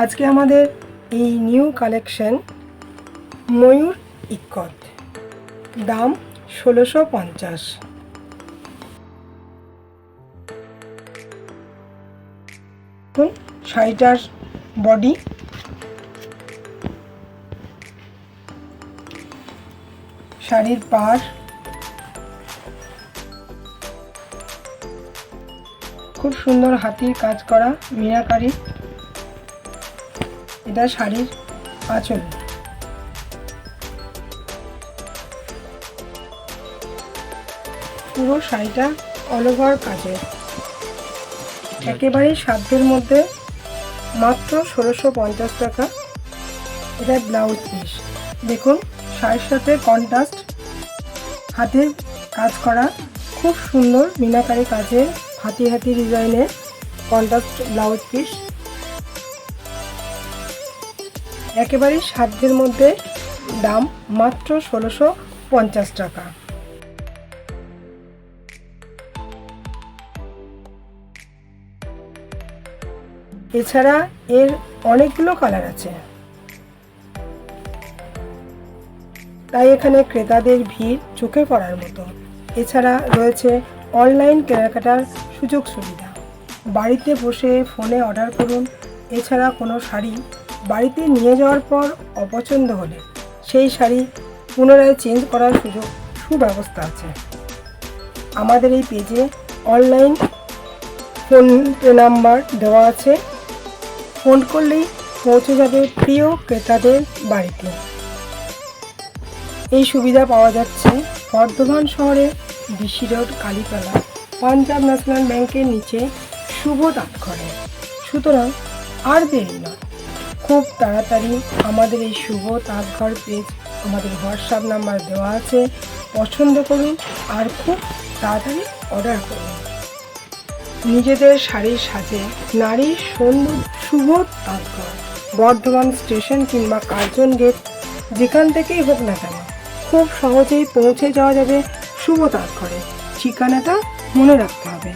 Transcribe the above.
আজকে আমাদের এই নিউ কালেকশন ময়ূর ইক্কত। দাম ষোলোশো পঞ্চাশ। শাড়িটার বডি। শাড়ির পাড় খুব সুন্দর হাতির কাজ করা মিনাকারি এটা শাড়ির আঁচল। পুরো শাড়িটা অল ওভার কাজের। একেবারেই সাধ্যের মধ্যে মাত্র ষোলোশো পঞ্চাশ টাকা। এটা ব্লাউজ পিস দেখুন, শাড়ির সাথে কন্ট্রাস্ট হাতের কাজ করা খুব সুন্দর, মিনাকারি কাজের হাতি হাতি ডিজাইনের কন্ট্রাস্ট ব্লাউজ পিস একেবারেই সাধ্যের মধ্যে দাম মাত্র ষোলোশো পঞ্চাশ টাকা। এছাড়া এর অনেকগুলো কালার আছে। তাই এখানে ক্রেতাদের ভিড় চোখে পড়ার মতো। এছাড়া রয়েছে অনলাইন কেনাকাটার সুযোগ সুবিধা। বাড়িতে বসে ফোনে অর্ডার করুন। এছাড়া কোনো শাড়ি বাড়িতে নিয়ে যাওয়ার পর অপছন্দ হলে সেই শাড়ি পুনরায় চেঞ্জ করার সুযোগ, সুব্যবস্থা আছে। আমাদের এই পেজে অনলাইন ফোন পে নাম্বার দেওয়া আছে। ফোন করলেই পৌঁছে যাবে প্রিয় ক্রেতাদের বাড়িতে। এই সুবিধা পাওয়া যাচ্ছে বর্ধমান শহরে BC road Kalitala, Punjab national ব্যাংকের নিচে শুভ ডাকঘরে সুতরাং আর দেরি নয়। খুব তাড়াতাড়ি আমাদের এই শুভ ডাকঘর পেজ আমাদের হোয়াটসঅ্যাপ নাম্বার দেওয়া আছে। পছন্দ করুন আর খুব তাড়াতাড়ি অর্ডার করুন। নিজেদের শাড়ির সাথে নারীর সৌন্দর্য শুভ তাৎপর বর্ধমান স্টেশন কিংবা কার্জন গেট, যেখান থেকেই হোক না কেন, খুব সহজেই পৌঁছে যাওয়া যাবে শুভ তাৎপরে ঠিকানাটা মনে রাখতে হবে।